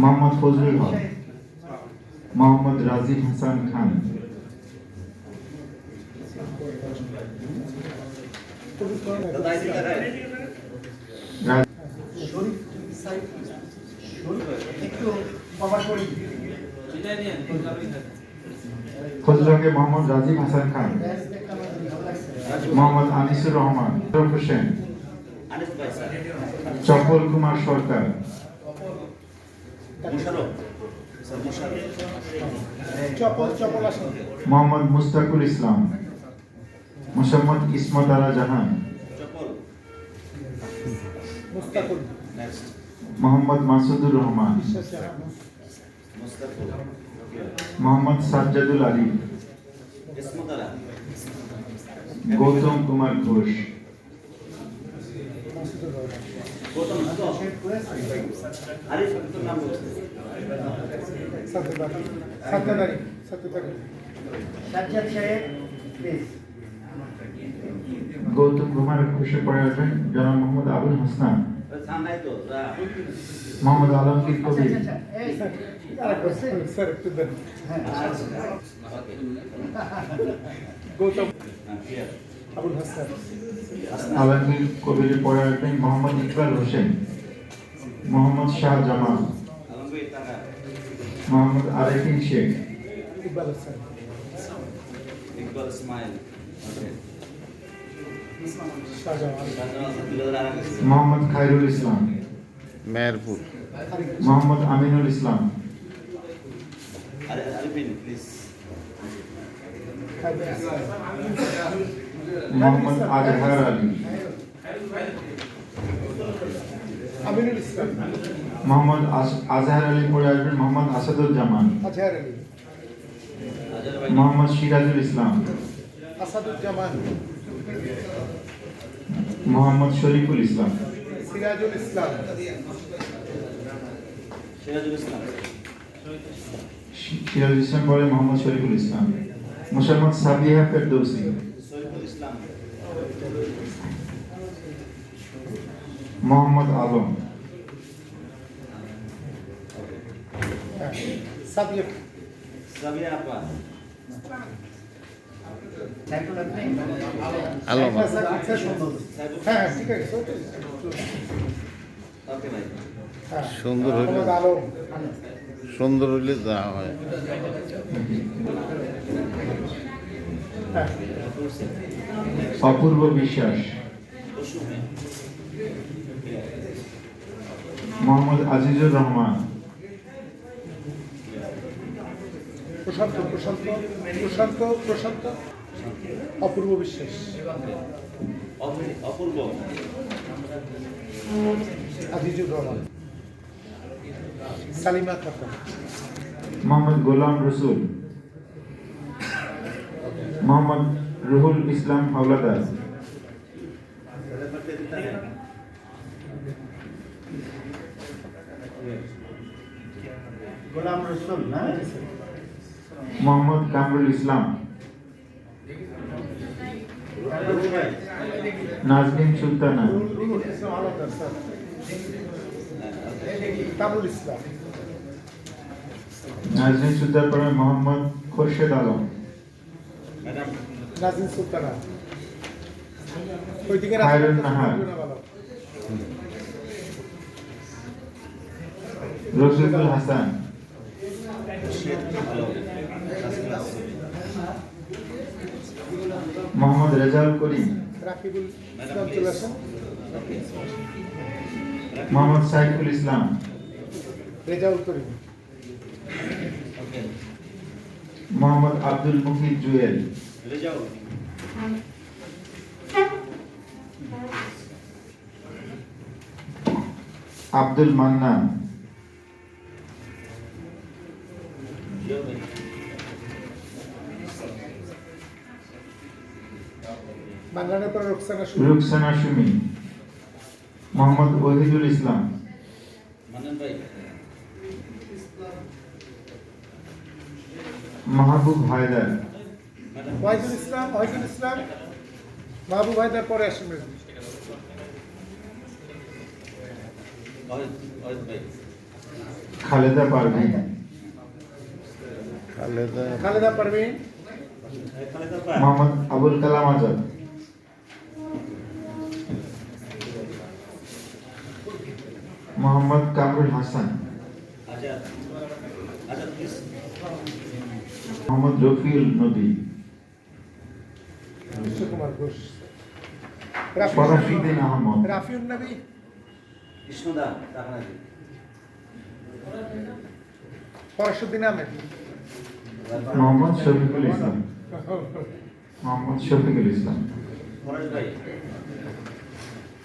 মোহাম্মদ ফজলুল হক, মোহাম্মদ রাজিব হাসান খান হকে মোহাম্মদ রাজিব হাসান খান। মোহাম্মদ আনিসুর রহমান হোসেন আনিস চপল কুমার সরকার। মোহাম্মদ মুস্তাকুল ইসলাম। মোসাম্মদ ইসমত আলা জাহান। মোহাম্মদ মাসুদুর রহমান। মোহাম্মদ সাজ্জাদুল আলী গৌতম কুমার ঘোষ মাসুদুর রহমান গৌতম তো গৌতম কুমার পড়ে আসবেন জনাব মোহাম্মদ আবুল তো মোহাম্মদ আলমগীর ওকে গৌতম আবুল হাসান আলমগীর কবিরে পড়ে আসবেন মোহাম্মদ ইকবাল হোসেন। মোহাম্মদ শাহ টাকা মোহাম্মদ আরেফিন শেখ। ইকবাল ইসমাইল মোহাম্মদ খায়রুল ইসলাম। মেহেরপুর। মোহাম্মদ আমিনুল ইসলাম। আরে আরিফিন প্লিজ মোহাম্মদ আজহার আলী আমিনুল ইসলাম মোহাম্মদ আজহার আলী পড়ে আসবেন মোহাম্মদ আসাদুজ্জামান। আজহার আলী। মোহাম্মদ সিরাজুল ইসলাম। আসাদুজ্জামান। মোহাম্মদ শরীফুল ইসলাম। সিরাজুল ইসলাম। সিরাজুল ইসলাম। সিরাজুল ইসলাম পরে মোহাম্মদ শরীফুল ইসলাম। মোসাম্মদ সাবিহা ফেরদৌসি। মোহাম্মদ আলম। সাবিয়া আপা হ্যাঁ হ্যাঁ ঠিক আছে ওকে ভাই হ্যাঁ সুন্দর হইলে সুন্দর হইলে যা হয়। হ্যাঁ। অপূর্ব বিশ্বাস। মোহাম্মদ আজিজুর রহমান। প্রশান্ত প্রশান্ত প্রশান্ত প্রশান্ত। অপূর্ব বিশ্বাস। অপূর্ব। আজিজুর রহমান। সালিমা খাতুন। মোহাম্মদ গোলাম রসুল। মোহাম্মদ রুহুল ইসলাম হাওলাদার। গোলাম রসুল না? মোহাম্মদ কামরুল ইসলাম। নাজমিন সুলতানা। নাজমিন সুলতান পরে মোহাম্মদ খোরশেদ আলম। ম্যাডাম নাজিম সুলতানা নাহার। রফিকুল হাসান। মোহাম্মদ রেজাউল করিম। মোহাম্মদ সাইফুল ইসলাম। রেজাউল করিম। মোহাম্মদ আব্দুল মুকিদ জুয়েল। রেজাউল। আব্দুল মান্নান। বাংলানের পর রোকসানা শুরু রুকসানা সুমি মোহাম্মদ ওহিদুল ইসলাম। মাহবুব হায়দার। ওয়াহিদুল ইসলাম ওয়াহিদুল ইসলাম। মাহবুব হায়দার পরে আসেন খালেদা পারভিন। খালেদা খালেদা পারভিন। মোহাম্মদ আবুল কালাম আজাদ। মোহাম্মদ কামরুল হাসান। আচ্ছা আচ্ছা মোহাম্মদ রফিউল নবী বিশ্বকুমার ঘোষ শরফুদ্দিন আহমদ। রাফিউন নবী কৃষ্ণদা টাকানাজি ফরশুদ্দিন আহমেদ। মোহাম্মদ শফিকুল ইসলাম। মোহাম্মদ শফিকুল ইসলাম। ফরাজ ভাই।